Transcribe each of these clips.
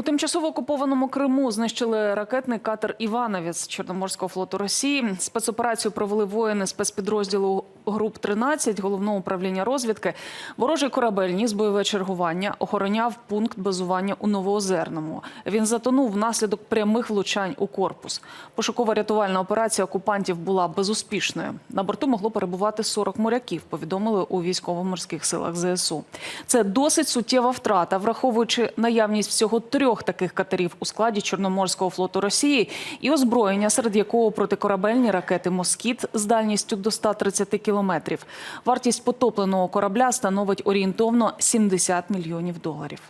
У тимчасово окупованому Криму знищили ракетний катер Івановець Чорноморського флоту Росії. Спецоперацію провели воїни спецпідрозділу груп 13 головного управління розвідки. Ворожий корабель ніс бойове чергування, охороняв пункт базування у Новоозерному. Він затонув внаслідок прямих влучань у корпус. Пошукова-рятувальна операція окупантів була безуспішною. На борту могло перебувати 40 моряків. Повідомили у військово-морських силах ЗСУ. Це досить суттєва втрата, враховуючи наявність всього трьох таких катерів у складі Чорноморського флоту Росії і озброєння, серед якого протикорабельні ракети Москіт з дальністю до 130 кілометрів. Вартість потопленого корабля становить орієнтовно 70 мільйонів доларів.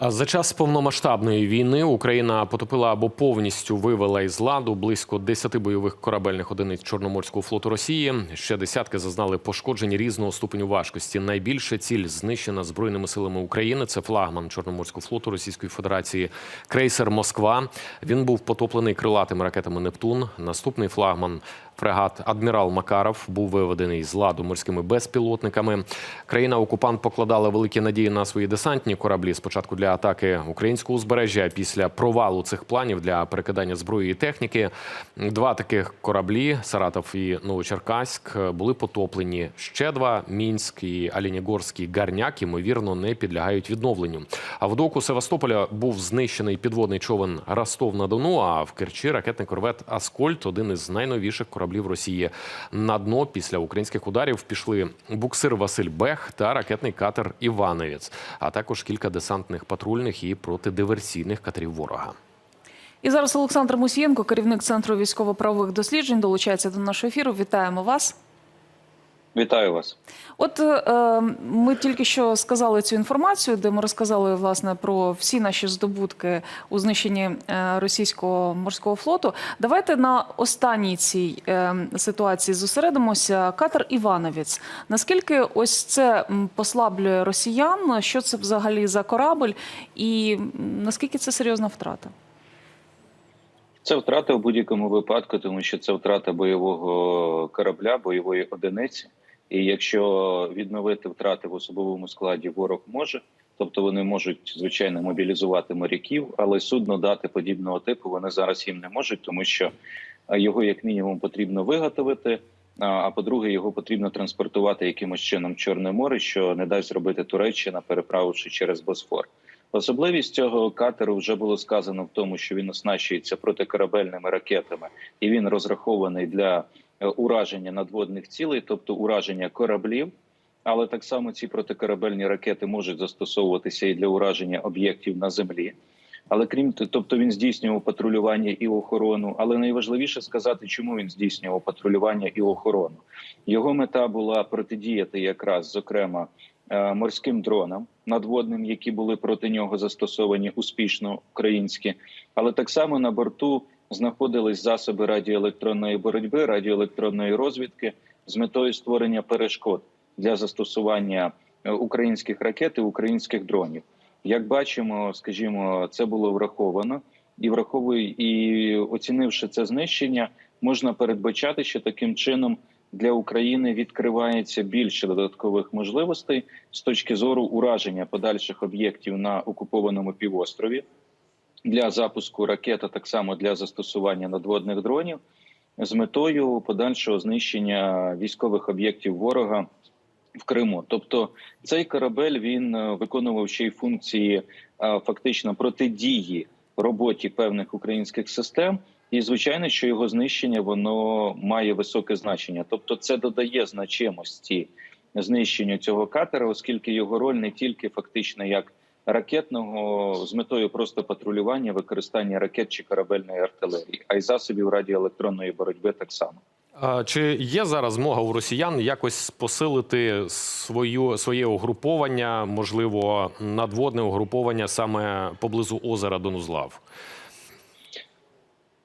За час повномасштабної війни Україна потопила або повністю вивела із ладу близько 10 бойових корабельних одиниць Чорноморського флоту Росії. Ще десятки зазнали пошкоджень різного ступеню важкості. Найбільше ціль знищена збройними силами України. Це флагман Чорноморського флоту Російської Федерації крейсер Москва. Він був потоплений крилатими ракетами Нептун. Наступний флагман. Фрегат Адмірал Макаров був виведений з ладу морськими безпілотниками. Країна-окупант покладала великі надії на свої десантні кораблі. Спочатку для атаки українського узбережжя, після провалу цих планів для перекидання зброї і техніки. Два таких кораблі Саратов і Новочеркаськ були потоплені. Ще два Мінськ і Алінігорський гарняк ймовірно не підлягають відновленню. А в доку Севастополя був знищений підводний човен Ростов на Дону. А в Керчі ракетний корвет Аскольд, один із найновіших кораблів Росії. На дно після українських ударів пішли буксир Василь Бех та ракетний катер Івановець, а також кілька десантних патрульних і протидиверсійних катерів ворога. І зараз Олександр Мусієнко, керівник центру військово-правових досліджень, долучається до нашого ефіру. Вітаємо вас. Вітаю вас. От е, ми тільки що сказали цю інформацію, де ми розказали власне про всі наші здобутки у знищенні е, російського морського флоту. Давайте на останній цій е, ситуації зосередимося. Катер Івановець. Наскільки ось це послаблює росіян? Що це взагалі за корабль, і наскільки це серйозна втрата? Це втрата в будь-якому випадку, тому що це втрата бойового корабля, бойової одиниці. І якщо відновити втрати в особовому складі, ворог може, тобто вони можуть звичайно мобілізувати моряків, але судно дати подібного типу вони зараз їм не можуть, тому що е, його як мінімум потрібно виготовити. а, А по-друге, його потрібно транспортувати якимось чином Чорне море, що не дасть зробити Туреччина, переправивши через Босфор. Особливість цього катеру вже було сказано в тому, що він оснащується протикорабельними ракетами, і він розрахований для е, ураження надводних цілей, тобто ураження кораблів. Але так само ці протикорабельні ракети можуть застосовуватися і для ураження об'єктів на землі. Але крім тобто він здійснював патрулювання і охорону. Але найважливіше сказати, чому він здійснював патрулювання і охорону. Його мета була протидіяти якраз, зокрема, е, морським дронам надводним, які були проти нього застосовані успішно українські, але так само на борту знаходились засоби радіоелектронної боротьби, радіоелектронної розвідки з метою створення перешкод для застосування е, українських ракет і українських дронів. Як бачимо, скажімо, це було враховано і враховує і оцінивши це знищення, можна передбачати, що таким чином для України відкривається більше додаткових можливостей з точки зору ураження подальших об'єктів на окупованому півострові для запуску ракет, а так само для застосування надводних дронів з метою подальшого знищення військових об'єктів ворога в Криму. Тобто цей корабель він е, виконував ще й функції е, фактично протидії роботі певних українських систем. І звичайно, що його знищення воно має високе значення, тобто це додає значимості знищенню цього катера, оскільки його роль не тільки фактично як ракетного з метою просто патрулювання, використання ракет чи корабельної артилерії, а й засобів радіоелектронної боротьби так само. А Чи є зараз змога у росіян якось посилити свою своє угруповання, можливо, надводне угруповання саме поблизу озера Донузлав?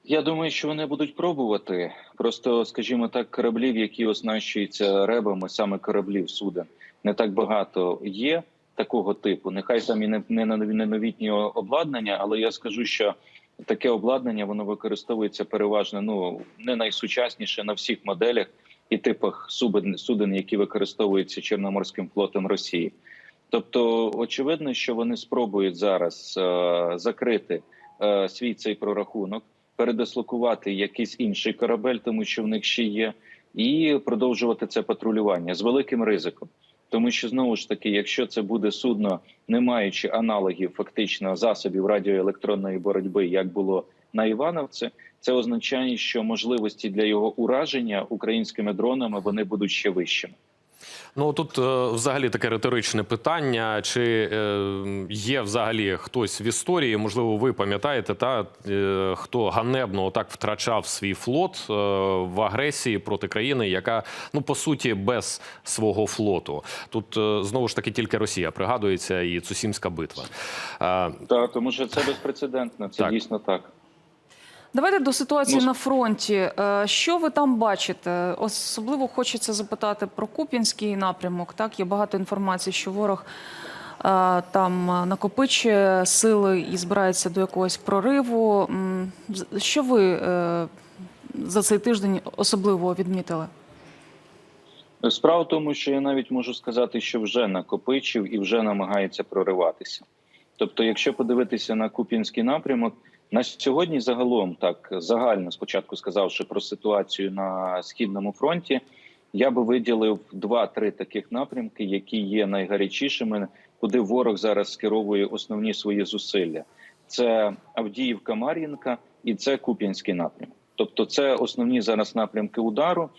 Я думаю, що вони будуть пробувати. Просто, скажімо так, кораблів, які оснащуються ребами, саме кораблів суден, не так багато є такого типу. Нехай там і не, не, не новітнє обладнання, але я скажу, що таке обладнання воно використовується переважно ну не найсучасніше на всіх моделях і типах суден, суден які використовуються Чорноморським флотом Росії. Тобто, очевидно, що вони спробують зараз е, закрити е, свій цей прорахунок, передислокувати якийсь інший корабель, тому що в них ще є, і продовжувати це патрулювання з великим ризиком. Тому що знову ж таки, якщо це буде судно, не маючи аналогів фактично засобів радіоелектронної боротьби, як було на Івановці, це означає, що можливості для його ураження українськими дронами вони будуть ще вищими. Ну тут е, взагалі таке риторичне питання: чи е, є взагалі хтось в історії, можливо, ви пам'ятаєте, та е, хто ганебно так втрачав свій флот в агресії проти країни, яка ну по суті без свого флоту. Тут знову ж таки тільки Росія пригадується і Цусімська битва. Так, тому що це безпрецедентно. Це Так. дійсно так. Давайте до ситуації Ну, на фронті. Е, Що ви там бачите? Особливо хочеться запитати про Куп'янський напрямок. Так, є багато інформації, що ворог е, там накопичує сили і збирається до якогось прориву. Що ви е, за цей тиждень особливо відмітили? Справа в тому, що я навіть можу сказати, що вже накопичив і вже намагається прориватися. Тобто, якщо подивитися на Куп'янський напрямок, на сьогодні загалом так загально спочатку сказавши про ситуацію на східному фронті, я би виділив два-три таких напрямки, які є найгарячішими, куди ворог зараз скеровує основні свої зусилля. Це Авдіївка, Мар'їнка і це Куп'янський напрямок. Тобто, це основні зараз напрямки удару.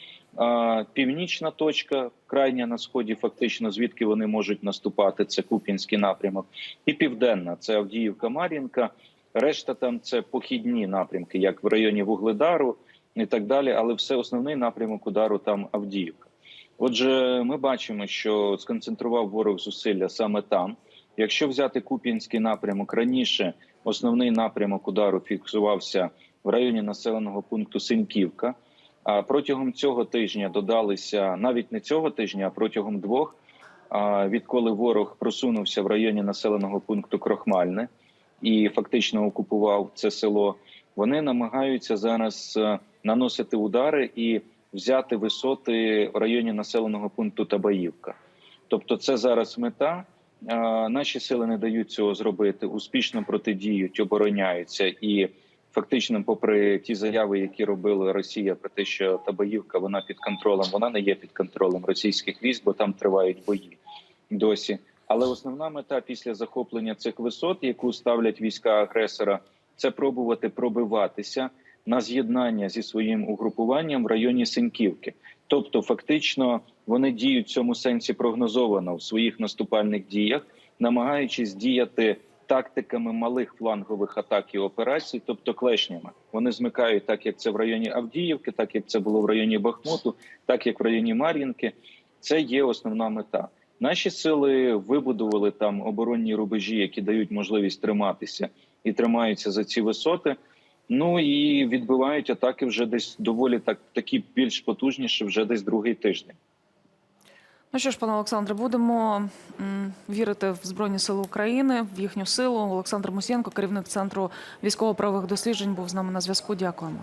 Північна точка, крайня на сході, фактично, звідки вони можуть наступати, це Куп'янський напрямок, і південна це Авдіївка, Мар'їнка. Решта там це похідні напрямки, як в районі Вугледару і так далі. Але все основний напрямок удару там Авдіївка. Отже, ми бачимо, що сконцентрував ворог зусилля саме там. Якщо взяти Куп'янський напрямок раніше, основний напрямок удару фіксувався в районі населеного пункту Синьківка. А протягом цього тижня додалися навіть не цього тижня, а протягом двох. Відколи ворог просунувся в районі населеного пункту Крохмальне і фактично окупував це село, вони намагаються зараз е, наносити удари і взяти висоти в районі населеного пункту Табаївка. Тобто, це зараз мета. Наші сили не дають цього зробити, успішно протидіють, обороняються і фактично, попри ті заяви, які робила Росія, про те, що Табаївка вона під контролем, вона не є під контролем російських військ, бо там тривають бої досі. Але основна мета після захоплення цих висот, яку ставлять війська агресора, це пробувати пробиватися на з'єднання зі своїм угрупуванням в районі Синьківки. Тобто, фактично, вони діють в цьому сенсі прогнозовано в своїх наступальних діях, намагаючись діяти тактиками малих флангових атак і операцій, тобто клешнями. Вони змикають так, як це в районі Авдіївки, так як це було в районі Бахмуту, так як в районі Мар'їнки. Це є основна мета. Наші сили вибудували там оборонні рубежі, які дають можливість триматися і тримаються за ці висоти. Ну і відбивають атаки вже десь доволі так такі більш потужніші, вже десь другий тиждень. Ну що ж, пане Олександре, будемо вірити в Збройні Сили України, в їхню силу. Олександр Мусієнко, керівник центру військово-правових досліджень, був з нами на зв'язку. Дякуємо.